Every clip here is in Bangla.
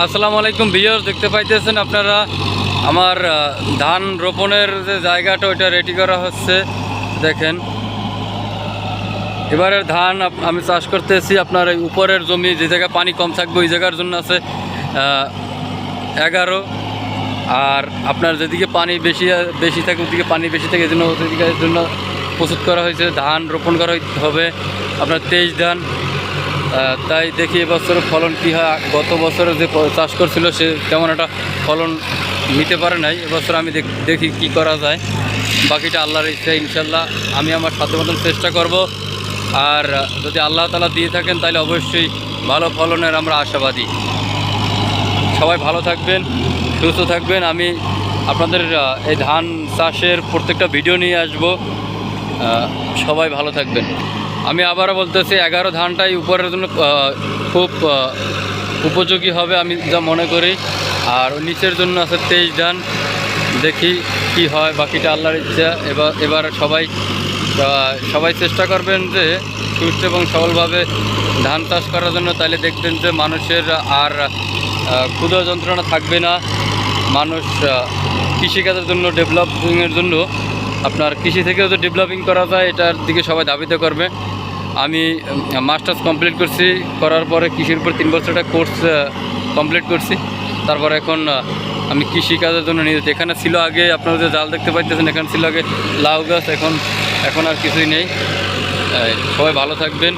আসসালামু আলাইকুম ভিউয়ার দেখতে পাইতেছেন আপনারা আমার ধান রোপণের যে জায়গাটা, ওইটা রেডি করা হচ্ছে। দেখেন। এবারের ধান আমি চাষ করতেছি আপনার এই উপরের জমি, যে জায়গায় পানি কম থাকবে, ওই জায়গার জন্য আছে এগারো। আর আপনার যেদিকে পানি বেশি বেশি থাকে, ওদিকে পানি বেশি থাকে জন্য ওদিকে জন্য প্রস্তুত করা হয়েছে। ধান রোপণ করা হবে। আপনার তেইশ ধান। তাই দেখি এবছর ফলন কী হয়। গত বছর যে চাষ করছিল সে তেমন একটা ফলন নিতে পারে নাই। এবছর আমি দেখ- কি করা যায়। বাকিটা আল্লাহর ইচ্ছা ইনশাল্লাহ আমি আমার সাথে মতন চেষ্টা করব। আর যদি আল্লাহ তালা দিয়ে থাকেন, তাহলে অবশ্যই ভালো ফলনের আমরা আশাবাদী। সবাই ভালো থাকবেন, সুস্থ থাকবেন। আমি আপনাদের এই ধান চাষের প্রত্যেকটা ভিডিও নিয়ে আসব। সবাই ভালো থাকবেন। আমি আবারও বলতেছি, এগারো ধানটাই উপরের জন্য খুব উপযোগী হবে আমি যা মনে করি। আর নিচের জন্য আছে তেইশ ধান। দেখি কি হয়, বাকিটা আল্লাহর ইচ্ছা। এবার এবার সবাই সবাই চেষ্টা করবেন যে সুস্থ এবং সবলভাবে ধান চাষ করার জন্য। তাহলে দেখবেন যে মানুষের আর ক্ষুধা যন্ত্রণা থাকবে না। মানুষ কৃষিকাজের জন্য, ডেভেলপিংয়ের জন্য আপনার কৃষি থেকেও তো ডেভেলপিং করা যায়, এটার দিকে সবাই ধাবিত করবে। আমি মাস্টার্স কমপ্লিট করছি, করার পরে কৃষির উপর তিন বছর একটা কোর্স কমপ্লিট করছি। তারপর এখন আমি কৃষিকাজের জন্য নিয়ে। এখানে ছিল আগে, আপনারা যে জাল দেখতে পাইতেছেন, এখানে ছিল আগে লাউ গাছ, এখন এখন আর কিছুই নেই। সবাই ভালো থাকবেন।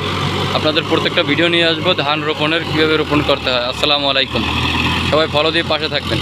আপনাদের প্রত্যেকটা ভিডিও নিয়ে আসব, ধান রোপণের কীভাবে রোপণ করতে হয়। আসসালামু আলাইকুম। সবাই ফলো দিয়ে পাশে থাকবেন।